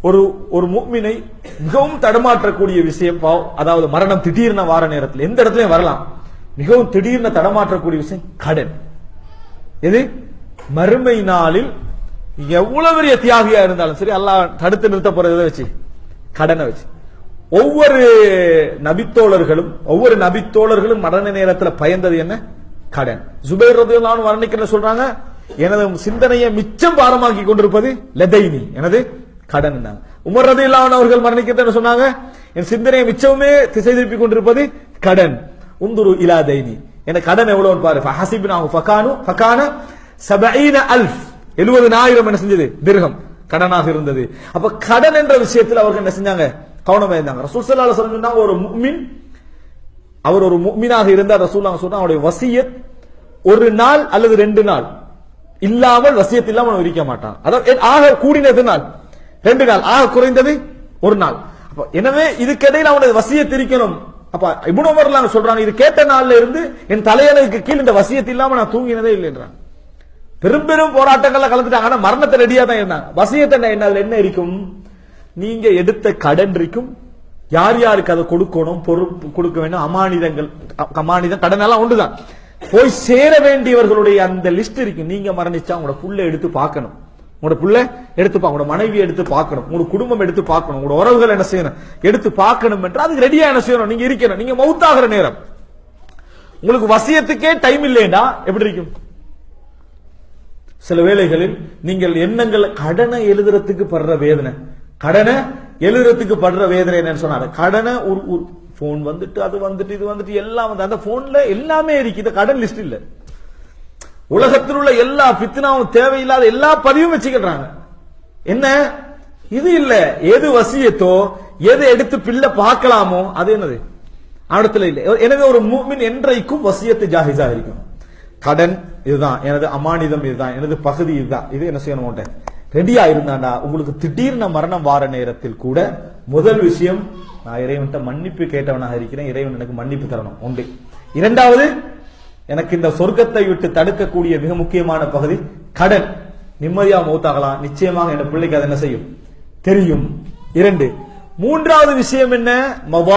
ஒரு ஒரு முக்மினை மிகவும் தடமாற்றக்கூடிய விஷயம் அதாவது மரணம் திடீர்னு வார நேரத்தில் எந்த இடத்துலயும் வரலாம். மிகவும் திடீர்னு தடமாற்றக்கூடிய விஷயம் கடன். எது? மறுமை நாளில் எவ்வளவு பெரிய தியாகியா இருந்தாலும் சரி எல்லாம் தடுத்து நிறுத்த போறதை வச்சு? கடனை வச்சு. ஒவ்வொரு நபித்தோழர்களும் ஒவ்வொரு நபித்தோழர்களும் மரண நேரத்தில் பயந்தது என்ன? கடன். ஜுபைர் ரதியுல்லான்னு வர்ணிக்கிற சொல்றாங்க எனது சிந்தனையை மிச்சம் பாரமாக்கி கொண்டிருப்பது லெதைனி எனது கடன் உமர் இல்லாமல் அவர்கள் மரணிக்கிறது என்ன சொன்னாங்க. என் சிந்தனையை மிச்சமே திசை திருப்பி கொண்டிருப்பது கடன். உந்துரு இலா தைனி. என கடன் எவ்வளவு பாரு. ஹசிபின் ஃபகானு ஃபகான சபஈன அல்ஃப். எழுபதுனாயிரம் என்ன செஞ்சது? திருகம் கடனாக இருந்தது. அப்ப கடன் என்ற விஷயத்தில் அவர்கள் என்ன செஞ்சாங்க? கவனமா இருந்தாங்க. ரசூல் சல்லா சொன்னாங்க ஒரு முக்மின் அவர் ஒரு முக்மீனாக இருந்தார். ரசூல்லா சொன்னா அவருடைய வசியத் ஒரு நாள் அல்லது ரெண்டு நாள். இல்லாமல் வசியத் இல்லாமல் அவன் இருக்க மாட்டான். அதாவது ஆக கூடினது நாள். ரெண்டு நாள். ஆக குறைந்தது ஒரு நாள். எனவே இதுக்கிடையில் அவனது வசிய திரிக்கணும். அப்ப இப்னு சொல்றாங்க இது கேட்ட நாள்ல இருந்து என் தலையணைக்கு கீழ் இந்த வசியத்தை இல்லாம நான் தூங்கினதே இல்லைன்றான் பெரும் பெரும் போராட்டங்கள்ல கலந்துட்டாங்க ஆனா மரணத்தை ரெடியா தான் இருந்தாங்க வசியத்தை என்ன அதுல என்ன இருக்கும்? நீங்க எடுத்த கடன் இருக்கும். யார் யாருக்கு அதை கொடுக்கணும் பொறுப்பு கொடுக்க வேண்டும்? அமானிதங்கள் அமானிதம் கடன் எல்லாம் ஒன்றுதான் போய் சேர வேண்டியவர்களுடைய அந்த லிஸ்ட் இருக்கு. நீங்க மரணிச்சா உங்களோட புள்ள எடுத்து பார்க்கணும். உங்களோட பிள்ளை எடுத்து உங்களோட மனைவி எடுத்து பார்க்கணும். உங்களோட குடும்பம் எடுத்து பார்க்கணும். உங்களோட உறவுகள் என்ன செய்யணும்? எடுத்து பார்க்கணும் என்று அதுக்கு ரெடியா என்ன செய்யணும்? நீங்க இருக்கணும். நீங்க மவுத்தாகிற நேரம். உங்களுக்கு வசியத்துக்கே டைம் இல்லையேடா எப்படி இருக்கும்? சில வேளைகளில் நீங்கள் எண்ணங்கள் கடனை எழுதுறதுக்கு படுற வேதனை. கடனை எழுதுறதுக்கு படுற வேதனை என்னன்னு சொன்னாரு. கடனை ஒரு ஒரு போன் வந்துட்டு அது வந்துட்டு இது வந்துட்டு எல்லாம் வந்து அந்த போன்ல எல்லாமே இருக்கு. இந்த கடன் லிஸ்ட் இல்லை. உலகத்தில் உள்ள எல்லா பித்னாவும் தேவையில்லாத எல்லா பதிவும் வச்சுக்கிடுறாங்க. என்ன? இது இல்ல. எது வசியத்தோ எது எடுத்து பிள்ளை பார்க்கலாமோ அது என்னது? அவனத்துல இல்லை. எனவே ஒரு மூமின் என்றைக்கும் வசியத்து ஜாகிசா இருக்கும் கடன் இதுதான். எனது அமானிதம் இதுதான். எனது பகுதி இதுதான். இது என்ன செய்யணும் உன்ட்ட? ரெடியா இருந்தாண்டா? உங்களுக்கு திடீர்னு மரணம் வார நேரத்தில் கூட முதல் விஷயம் நான் இறைவன்கிட்ட மன்னிப்பு கேட்டவனாக இருக்கிறேன். இறைவன் எனக்கு மன்னிப்பு தரணும். உண்டு. இரண்டாவது எனக்கு இந்த சொர்க்கத்தை விட்டு தடுக்கக்கூடிய மிக முக்கியமான பகுதி கடன். நிம்மதியா மூத்தாகலாம். நிச்சயமாக என் பிள்ளைக்கு அதை என்ன செய்யும்? தெரியும். இரண்டு மூன்றாவது விஷயம் என்ன? மவா